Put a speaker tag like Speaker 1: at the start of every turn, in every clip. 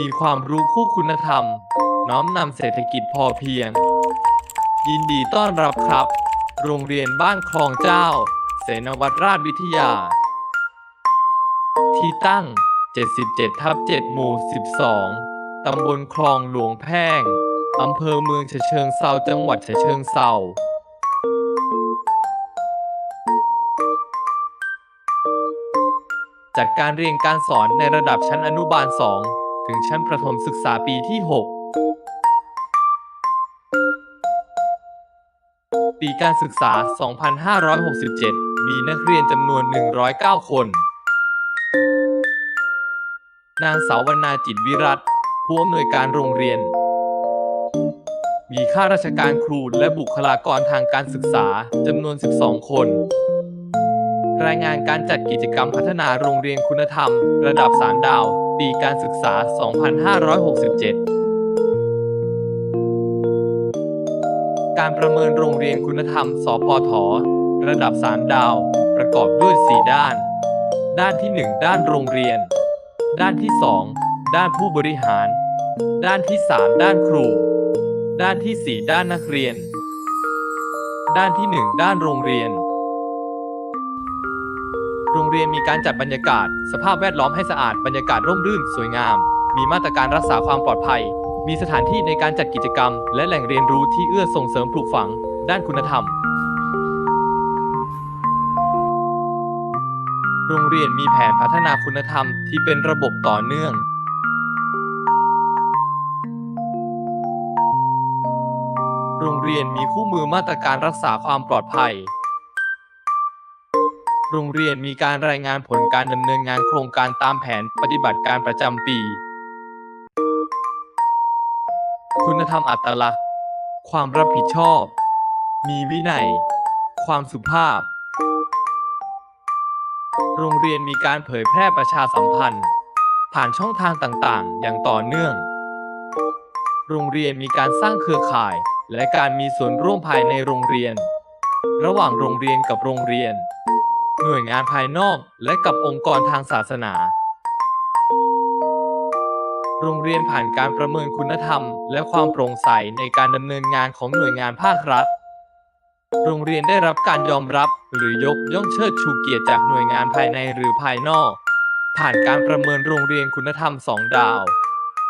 Speaker 1: มีความรู้คู่คุณธรรม น้อมนำเศรษฐกิจพอเพียง ยินดีต้อนรับครับ โรงเรียนบ้านคลองเจ้า เสนวัตรราชวิทยา ที่ตั้ง 77 ทับ 7 หมู่ 12 ตำบลคลองหลวงแพ่ง อำเภอเมืองฉะเชิงเซาจังหวัดฉะเชิงเซาจัดการเรียนการสอนในระดับชั้นอนุบาล 2 ถึงชั้นประถมศึกษาปีที่ 6 ปีการศึกษา 2567 มีนักเรียนจำนวน 109 คน นางสาววรรณาจิตวิรัตผู้อำนวยการโรงเรียน มีข้าราชการครูและบุคลากรทางการศึกษาจำนวน 12 คนรายงานการจัดกิจกรรมพัฒนาโรงเรียนคุณธรรม ระดับ 3 ดาว ปีการศึกษา 2567การประเมินโรงเรียนคุณธรรม สพท ระดับ 3 ดาว ประกอบด้วย 4 ด้าน ด้านที่ 1 ด้านโรงเรียน ด้านที่ 2 ด้านผู้บริหาร ด้านที่ 3 ด้านครู ด้านที่ 4 ด้านนักเรียน ด้านที่ 1 ด้านโรงเรียน โรงเรียนมีการจัดบรรยากาศ สภาพแวดล้อมให้สะอาดบรรยากาศร่มรื่นสวยงาม มีมาตรการรักษาความปลอดภัย มีสถานที่ในการจัดกิจกรรม และแหล่งเรียนรู้ที่เอื้อส่งเสริมปลูกฝัง ด้านคุณธรรม โรงเรียนมีแผนพัฒนาคุณธรรมที่เป็นระบบต่อเนื่องโรงเรียนมีคู่มือมาตรการรักษาความปลอดภัย โรงเรียนมีการรายงานผลการดำเนินงานโครงการตามแผนปฏิบัติการประจำปี คุณธรรมอัตลักษณ์ ความรับผิดชอบ มีวินัย ความสุภาพ โรงเรียนมีการเผยแพร่ประชาสัมพันธ์ ผ่านช่องทางต่างๆ อย่างต่อเนื่อง โรงเรียนมีการสร้างเครือข่าย และการมีส่วนร่วมภายในโรงเรียน ระหว่างโรงเรียนกับโรงเรียน หน่วยงานภายนอกและกับองค์กรทางศาสนา โรงเรียนผ่านการประเมินคุณธรรม และความโปร่งใสในการดำเนินงานของหน่วยงานภาครัฐ โรงเรียนได้รับการยอมรับหรือยกย่องเชิดชูเกียรติจากหน่วยงานภายในหรือภายนอก ผ่านการประเมินโรงเรียนคุณธรรมสองดาว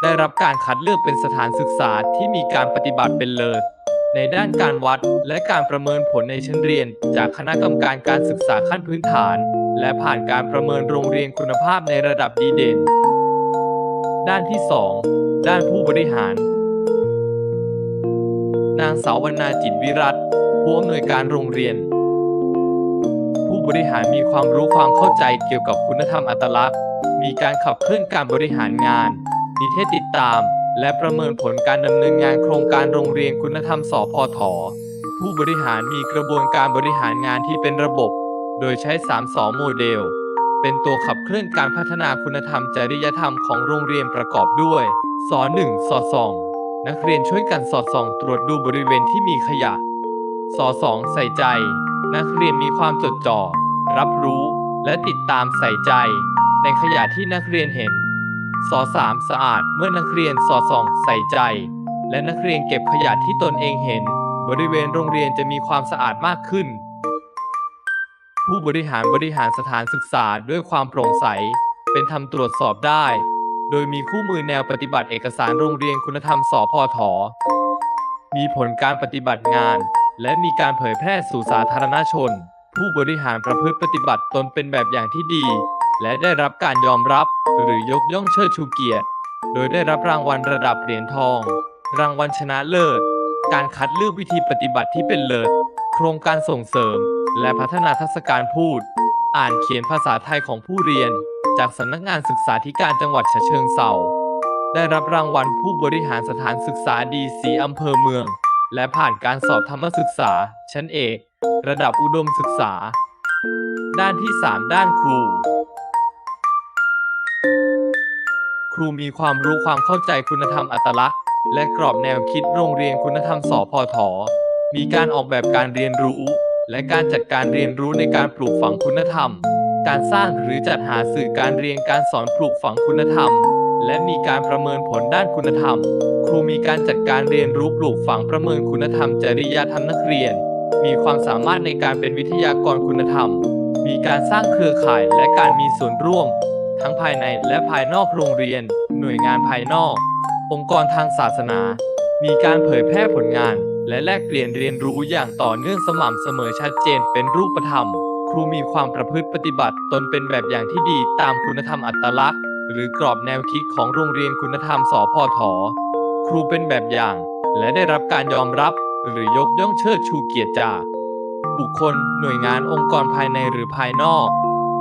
Speaker 1: ได้รับการคัดเลือกเป็นสถานศึกษาที่มีการปฏิบัติเป็นเลิศ ในด้านการวัดและการประเมินผลในชั้นเรียน จากคณะกรรมการการศึกษาขั้นพื้นฐาน และผ่านการประเมินโรงเรียนคุณภาพในระดับดีเด่น ด้านที่ 2 ด้านผู้บริหาร นางสาววรรณาจิตวิรัตผู้อำนวยการโรงเรียน ผู้บริหารมีความรู้ความเข้าใจเกี่ยวกับคุณธรรมอัตลักษณ์ มีการขับเคลื่อนการบริหารงาน มีเทศติดตาม และประเมินผลการดำเนินงานโครงการโรงเรียนคุณธรรมสพทผู้บริหารมีกระบวนการบริหารงานที่เป็นระบบ โดยใช้ 3สโมเดล เป็นตัวขับเคลื่อนการพัฒนาคุณธรรมจริยธรรมของโรงเรียนประกอบด้วยสอ1สอ2นักเรียนช่วยกันสอดส่อง ตรวจดูบริเวณที่มีขยะสอ2ใส่ใจ นักเรียนมีความจดจ่อ รับรู้ และติดตามใส่ใจ ในขยะที่นักเรียนเห็น ส3สามสะอาดเมื่อนักเรียนสอดส่องใส่ใจ และนักเรียนเก็บขยะที่ตนเองเห็น บริเวณโรงเรียนจะมีความสะอาดมากขึ้น ผู้บริหารบริหารสถานศึกษาด้วยความโปร่งใส เป็นธรรมตรวจสอบได้ โดยมีคู่มือแนวปฏิบัติเอกสารโรงเรียนคุณธรรมสพทมีผลการปฏิบัติงาน และมีการเผยแพร่สู่สาธารณชน ผู้บริหารประพฤติปฏิบัติตนเป็นแบบอย่างที่ดี และได้รับการยอมรับหรือยกย่องเชิดชูเกียรติ โดยได้รับรางวัลระดับเหรียญทอง รางวัลชนะเลิศ การคัดเลือกวิธีปฏิบัติที่เป็นเลิศ โครงการส่งเสริม และพัฒนาทักษะการพูด อ่านเขียนภาษาไทยของผู้เรียน จากสำนักงานศึกษาธิการจังหวัดฉะเชิงเทราได้รับรางวัลผู้บริหารสถานศึกษาดีสีอำเภอเมือง และผ่านการสอบธรรมศึกษา ชั้นเอก ระดับอุดมศึกษา ด้านที่ 3 ด้านครู ครูมีความรู้ความเข้าใจคุณธรรมอัตลักษณ์ และกรอบแนวคิดโรงเรียนคุณธรรมสพทมีการออกแบบการเรียนรู้ และการจัดการเรียนรู้ในการปลูกฝังคุณธรรม การสร้างหรือจัดหาสื่อการเรียนการสอนปลูกฝังคุณธรรม และมีการประเมินผลด้านคุณธรรม ครูมีการจัดการเรียนรู้ปลูกฝังประเมินคุณธรรม จริยธรรมนักเรียน มีความสามารถในการเป็นวิทยากรคุณธรรม มีการสร้างเครือข่ายและการมีส่วนร่วม ทั้งภายในและภายนอกโรงเรียน หน่วยงานภายนอก องค์กรทางศาสนา มีการเผยแพร่ผลงาน และแลกเปลี่ยนเรียนรู้อย่างต่อเนื่องสม่ำเสมอชัดเจนเป็นรูปธรรม ครูมีความประพฤติปฏิบัติตนเป็นแบบอย่างที่ดีตามคุณธรรมอัตลักษณ์ หรือกรอบแนวคิดของโรงเรียนคุณธรรมสพทครูเป็นแบบอย่าง และได้รับการยอมรับ หรือยกย่องเชิดชูเกียรติจากบุคคล หน่วยงานองค์กรภายในหรือภายนอก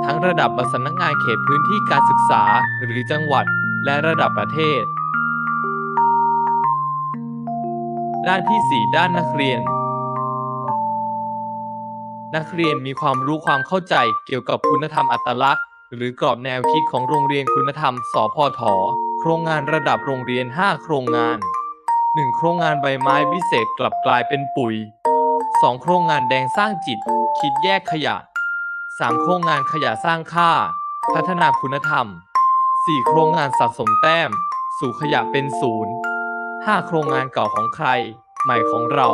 Speaker 1: ทั้งระดับสำนักงานเขตพื้นที่การศึกษาหรือจังหวัดและระดับประเทศ ด้านที่ 4 ด้านนักเรียน นักเรียนมีความรู้ความเข้าใจเกี่ยวกับคุณธรรมอัตลักษณ์ หรือกรอบแนวคิดของโรงเรียนคุณธรรม สพท โครงงานระดับโรงเรียน 5 โครงงาน 1 โครงงานใบไม้วิเศษกลับกลายเป็นปุ๋ย 2 โครงงานแดงสร้างจิต คิดแยกขยะ 3 โครงงานขยะสร้างค่า พัฒนาคุณธรรม 4 โครงงานสะสมแต้ม สู่ขยะเป็นศูนย์5โครงงานเก่าของใคร ใหม่ของเรา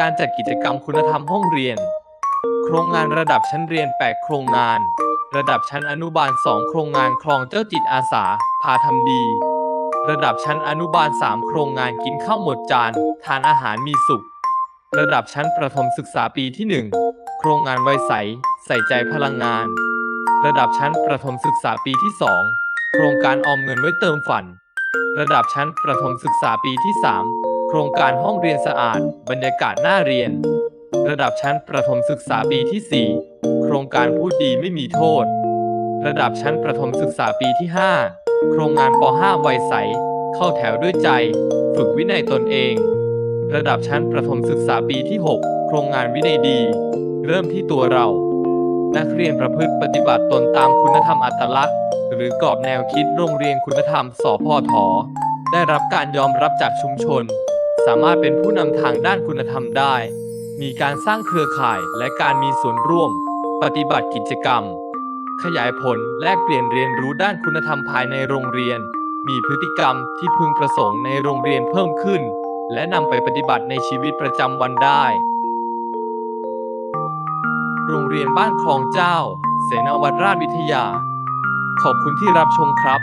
Speaker 1: การจัดกิจกรรมคุณธรรมห้องเรียน โครงงานระดับชั้นเรียน 8 โครงงาน ระดับชั้นอนุบาล 2 โครงงานคลองเจ้าจิตอาสา พาทำดี ระดับชั้นอนุบาล 3 โครงงานกินข้าวหมดจาน ทานอาหารมีสุข ระดับชั้นประถมศึกษาปีที่ 1 โครงงานไวใส ใส่ใจพลังงาน ระดับชั้นประถมศึกษาปีที่ 2 โครงการออมเงินไว้เติมฝัน ระดับชั้นประถมศึกษาปีที่ 3 โครงการห้องเรียนสะอาด บรรยากาศน่าเรียน ระดับชั้นประถมศึกษาปีที่ 4 โครงการพูดดีไม่มีโทษ ระดับชั้นประถมศึกษาปีที่ 5 โครงงานป .5 วัยใส เข้าแถวด้วยใจ ฝึกวินัยตนเอง ระดับชั้นประถมศึกษาปีที่ 6 โครงงานวินัยดี เริ่มที่ตัวเรา นักเรียนประพฤติปฏิบัติตนตามคุณธรรมอัตลักษณ์ หรือกรอบแนวคิดโรงเรียนคุณธรรมสพทได้รับการยอมรับจากชุมชน สามารถเป็นผู้นำทางด้านคุณธรรมได้ มีการสร้างเครือข่ายและการมีส่วนร่วม ปฏิบัติกิจกรรม ขยายผลแลกเปลี่ยนเรียนรู้ด้านคุณธรรมภายในโรงเรียน มีพฤติกรรมที่พึงประสงค์ในโรงเรียนเพิ่มขึ้น และนำไปปฏิบัติในชีวิตประจำวันได้ โรงเรียนบ้านคลองเจ้า เสนาวัดราชวิทยา ขอบคุณที่รับชมครับ